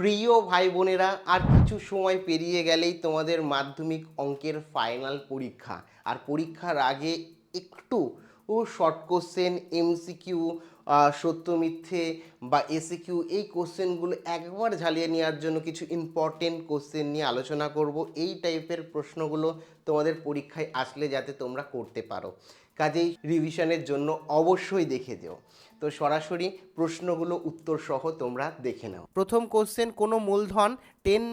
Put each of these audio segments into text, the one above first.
প্রিয় ভাই বোনেরা আর কিছু সময় পেরিয়ে গেলেই তোমাদের মাধ্যমিক অঙ্কের ফাইনাল পরীক্ষা। আর পরীক্ষার আগে একটু ও শর্ট কোশ্চেন এমসিকিউ সত্য মিথ্যে বা এসিকিউ এই কোশ্চেনগুলো একবার ঝালিয়ে নেওয়ার জন্য কিছু ইম্পর্টেন্ট কোশ্চেন নিয়ে আলোচনা করব। এই টাইপের প্রশ্নগুলো তোমাদের পরীক্ষায় আসলে যাতে তোমরা করতে পারো। কাজেই রিভিশনের জন্য অবশ্যই দেখে যেও। তো সরাসরি প্রশ্নগুলো উত্তর সহ তোমরা দেখে নাও। প্রথম কোশ্চেন কোনো মূলধন টেন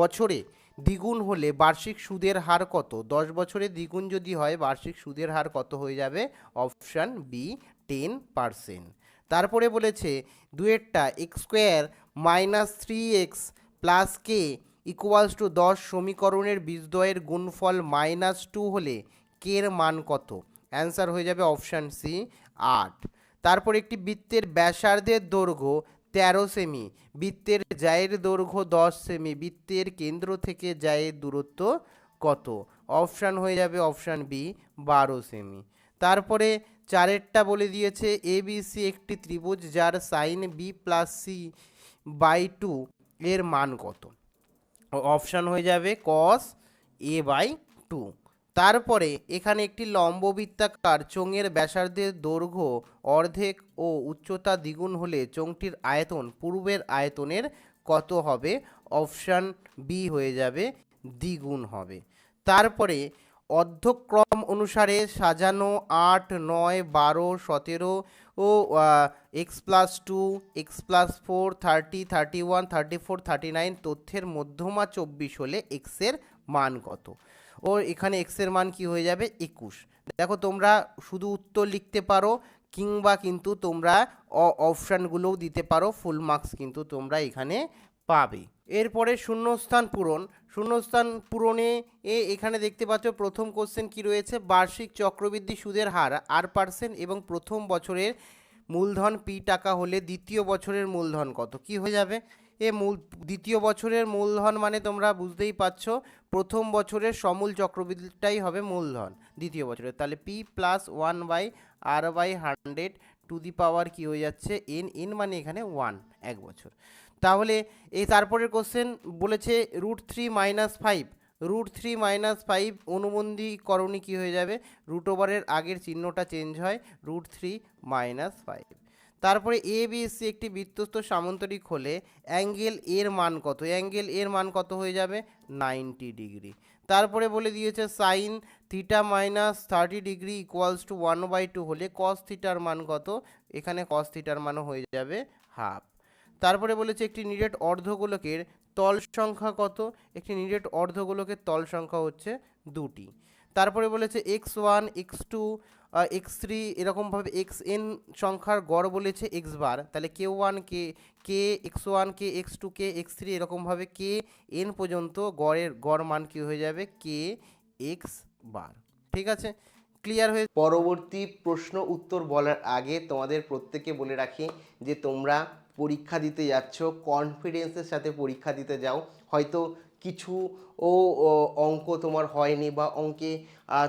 বছরে দ্বিগুণ হলে বার্ষিক সুদের হার কত? দশ বছরে দ্বিগুণ যদি হয়, বার্ষিক সুদের হার কত হয়ে যাবে? অপশান বি টেন পারসেন্ট তারপরে বলেছে, দুয়েরটা X square minus three X plus K equals to দশ সমীকরণের বীজদ্বয়ের গুণফল মাইনাস টু হলে কে এর মান কত? অ্যান্সার হয়ে যাবে অপশান সি আট। তারপর একটি বৃত্তের ব্যাসার্ধের দৈর্ঘ্য তেরো সেমি, বৃত্তের জায়ের দৈর্ঘ্য দশ সেমি, বৃত্তের কেন্দ্র থেকে জায়ের দূরত্ব কত? অপশান হয়ে যাবে অপশান বি, বারো সেমি। তারপরে চারেরটা বলে দিয়েছে এ, বি, সি একটি ত্রিভুজ যার sine B plus C by two এর মান কত? অপশান হয়ে যাবে কস এ বাই টু তারপরে এখানে একটি লম্ববৃত্তাকার চোঙের ব্যাসার্ধের দৈর্ঘ্য অর্ধেক ও উচ্চতা দ্বিগুণ হলে চোঙটির আয়তন পূর্বের আয়তনের কত হবে? অপশান বি হয়ে যাবে, দ্বিগুণ হবে। তারপরে অর্ধক্রম অনুসারে সাজানো আট, নয়, বারো, সতেরো ও X plus two X plus four thirty thirty one thirty four thirty nine তথ্যের মধ্যমা চব্বিশ হলে এক্সের মান কত? ও এখানে এক্সের মান কি হয়ে যাবে? একুশ। দেখো তোমরা শুধু উত্তর লিখতে পারো, কিংবা কিন্তু তোমরা অপশানগুলোও দিতে পারো ফুল মার্কস কিন্তু তোমরা এখানে পাবে। এরপরে শূন্যস্থান পূরণ। শূন্যস্থান পূরণে এ এখানে দেখতে পাচ্ছ প্রথম কোশ্চেন কি রয়েছে? বার্ষিক চক্রবৃদ্ধি সুদের হার আর পার্সেন্ট এবং প্রথম বছরের মূলধন পি টাকা হলে দ্বিতীয় বছরের মূলধন কত? কি হয়ে যাবে? এ মূল, দ্বিতীয় বছরের মূলধন মানে তোমরা বুঝতেই পারছ, প্রথম বছরের সমূল চক্রবৃদ্ধিটাই হবে মূলধন, দ্বিতীয় বছরের। তাহলে P plus one by R by hundred to the power কি হয়ে যাচ্ছে? এন এন মানে এখানে ওয়ান এক বছর। তাহলে এই তারপরের কোশ্চেন বলেছে root three minus five root three minus five অনুবন্ধীকরণী কী হয়ে যাবে? রুট ওভারের আগের চিহ্নটা চেঞ্জ হয় রুট থ্রি মাইনাস ফাইভ তারপরে এ বি সি একটি বৃত্তস্থ সামান্তরিক হলে অ্যাঙ্গেল এর মান কত? অ্যাঙ্গেল এর মান কত হয়ে যাবে? Ninety degree. তারপরে বলে দিয়েছে sine theta minus thirty degree equals to one by two হলে কস থিটার মান কত? এখানে কস থিটার মানও হয়ে যাবে হাফ। তারপরে বলেছে একটি নিরেট অর্ধগোলকের তল সংখ্যা কত? একটি নিরেট অর্ধগোলকের তল সংখ্যা হচ্ছে দুটি। তারপরে বলেছে X one, X two X three এরকমভাবে এক্স এন সংখ্যার গড় বলেছে এক্স বার তাহলে K one K K X one K X two K X three এরকমভাবে কে এন পর্যন্ত গড়ের, গড় মান কী হয়ে যাবে? কে এক্স বার ঠিক আছে? ক্লিয়ার হয়ে পরবর্তী প্রশ্ন উত্তর বলার আগে তোমাদের প্রত্যেকে বলে রাখি যে তোমরা পরীক্ষা দিতে যাচ্ছ কনফিডেন্সের সাথে পরীক্ষা দিতে যাও। হয়তো কিছু ও অঙ্ক তোমার হয়নি বা অঙ্কে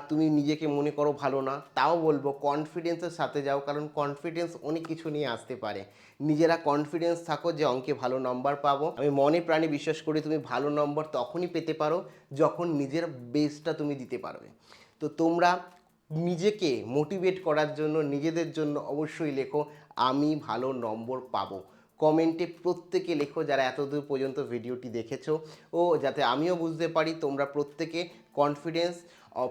তুমি নিজেকে মনে করো ভালো না, তাও বলব কনফিডেন্সের সাথে যাও, কারণ কনফিডেন্স অনেক কিছু নিয়ে আসতে পারে। নিজেরা কনফিডেন্স থাকো যে অঙ্কে ভালো নম্বর পাবো। আমি মনে প্রাণে বিশ্বাস করি তুমি ভালো নম্বর তখনই পেতে পারো, যখন নিজের বেসটা তুমি দিতে পারবে। তো তোমরা নিজেকে মোটিভেট করার জন্য, নিজেদের জন্য অবশ্যই লেখো, আমি ভালো নম্বর পাবো। কমেন্টে প্রত্যেকে লেখো যারা এতদূর পর্যন্ত ভিডিওটি দেখেছ। ও যাতে আমিও বুঝতে পারি তোমরা প্রত্যেকে কনফিডেন্স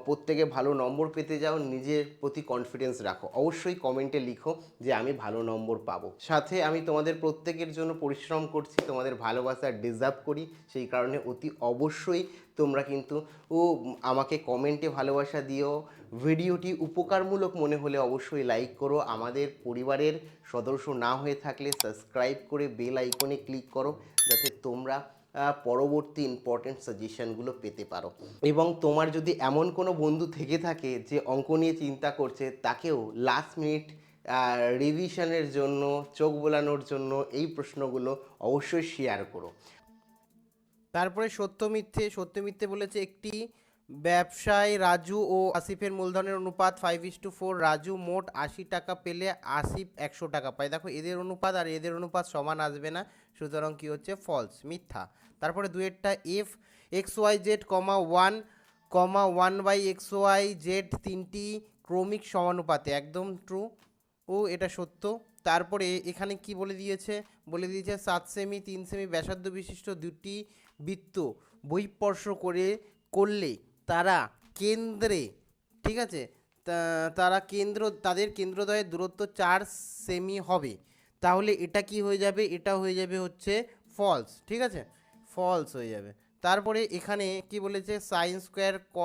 প্রত্যেকে ভালো নম্বর পেতে যাও, নিজের প্রতি কনফিডেন্স রাখো। অবশ্যই কমেন্টে লিখো যে আমি ভালো নম্বর পাবো। সাথে আমি তোমাদের প্রত্যেকের জন্য পরিশ্রম করছি, তোমাদের ভালোবাসা ডিজার্ভ করি, সেই কারণে অতি অবশ্যই তোমরা কিন্তু, ও, আমাকে কমেন্টে ভালোবাসা দিও। ভিডিওটি উপকারমূলক মনে হলে অবশ্যই লাইক করো। আমাদের পরিবারের সদস্য না হয়ে থাকলে সাবস্ক্রাইব করে বেল আইকনে ক্লিক করো, যাতে তোমরা পরবর্তী ইম্পর্টেন্ট সাজেশনগুলো পেতে পারো। এবং তোমার যদি এমন কোনো বন্ধু থেকে থাকে যে অঙ্ক নিয়ে চিন্তা করছে, তাকেও লাস্ট মিনিট রিভিশনের জন্য, চোখ বোলানোর জন্য এই প্রশ্নগুলো অবশ্যই শেয়ার করো। তারপরে সত্য মিথ্যে সত্য মিথ্যে বলেছে একটি ব্যবসায় রাজু ও আসিফের মূলধনের অনুপাত five is to four Raju মোট আশি টাকা পেলে আসিফ একশো টাকা পায়। দেখো, এদের অনুপাত আর এদের অনুপাত সমান আসবে না, সুতরাং কি হচ্ছে? ফলস মিথ্যা। তারপরে দুয়েরটা F X Y Z comma one comma one by X Y Z তিনটি ক্রমিক সমানুপাতে, একদম ট্রু ও, এটা সত্য। তারপরে এখানে কি বলে দিয়েছে? বলে দিয়েছে সাত সেমি, তিন সেমি ব্যাসার্ধ বিশিষ্ট দুটি বৃত্ত বহিঃস্পর্শ করে, করলে তারা কেন্দ্রে, ঠিক আছে? তারা কেন্দ্র, তাদের কেন্দ্রদ্বয়ের দূরত্ব চার সেমি হবে। তাহলে এটা কি হয়ে যাবে? এটা হয়ে যাবে হচ্ছে ফলস ঠিক আছে? ফলস হয়ে যাবে। তারপরে এখানে কি বলেছে? সাইন স্কোয়ার ক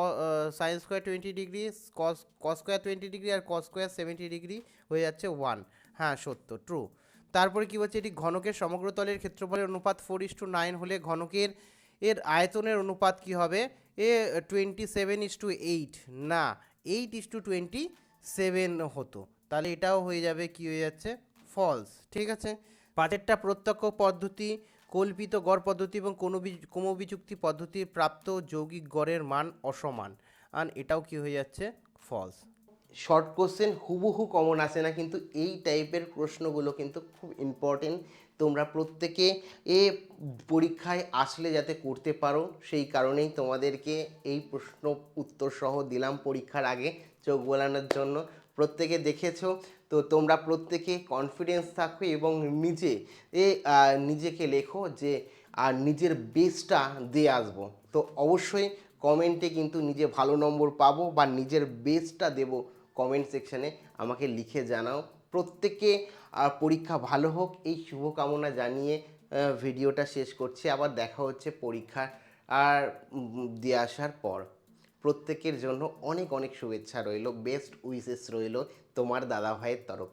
sine square twenty degree cos cos square twenty degree আর কস স্কোয়ার সেভেন্টি ডিগ্রি হয়ে যাচ্ছে ওয়ান হ্যাঁ সত্য ট্রু তারপরে কি বলছে? এটি ঘনকের সমগ্র সমগ্রতলের ক্ষেত্রফলের অনুপাত ফোর ইস টু নাইন হলে ঘনকের, এর আয়তনের অনুপাত কি হবে? এ twenty seven is to eight না eight is to twenty seven হতো। তাহলে এটাও হয়ে যাবে কি হয়ে যাচ্ছে? ফলস ঠিক আছে? পাঁচেরটা প্রত্যক্ষ পদ্ধতি, কল্পিত গড় পদ্ধতি এবং কোনো ক্রমবিযুক্তি পদ্ধতির প্রাপ্ত যৌগিক গড়ের মান অসমান। আর এটাও কি হয়ে যাচ্ছে? ফলস শর্ট কোশ্চেন হুবহু কমন আসে না, কিন্তু এই টাইপের প্রশ্নগুলো কিন্তু খুব ইম্পর্টেন্ট তোমরা প্রত্যেকে এ পরীক্ষায় আসলে যাতে করতে পারো, সেই কারণেই তোমাদেরকে এই প্রশ্ন উত্তর সহ দিলাম পরীক্ষার আগে চোখ বোলানোর জন্য। প্রত্যেকে দেখেছ? তো তোমরা প্রত্যেকে কনফিডেন্স থাকো এবং নিজে, এ নিজেকে লেখো যে আর নিজের বেস্টটা দিয়ে আসব। তো অবশ্যই কমেন্টে কিন্তু নিজে ভালো নম্বর পাবো বা নিজের বেস্টটা দেবো কমেন্ট সেকশানে আমাকে লিখে জানাও। প্রত্যেকে পরীক্ষা ভালো হোক। এই শুভকামনা জানিয়ে ভিডিওটা শেষ করছি। আবার দেখা হচ্ছে পরীক্ষা আর দিয়ে আসার পর। প্রত্যেকের জন্য অনেক অনেক শুভেচ্ছা রইল। বেস্ট উইসেস রইল তোমার দাদাভাইয়ের তরফ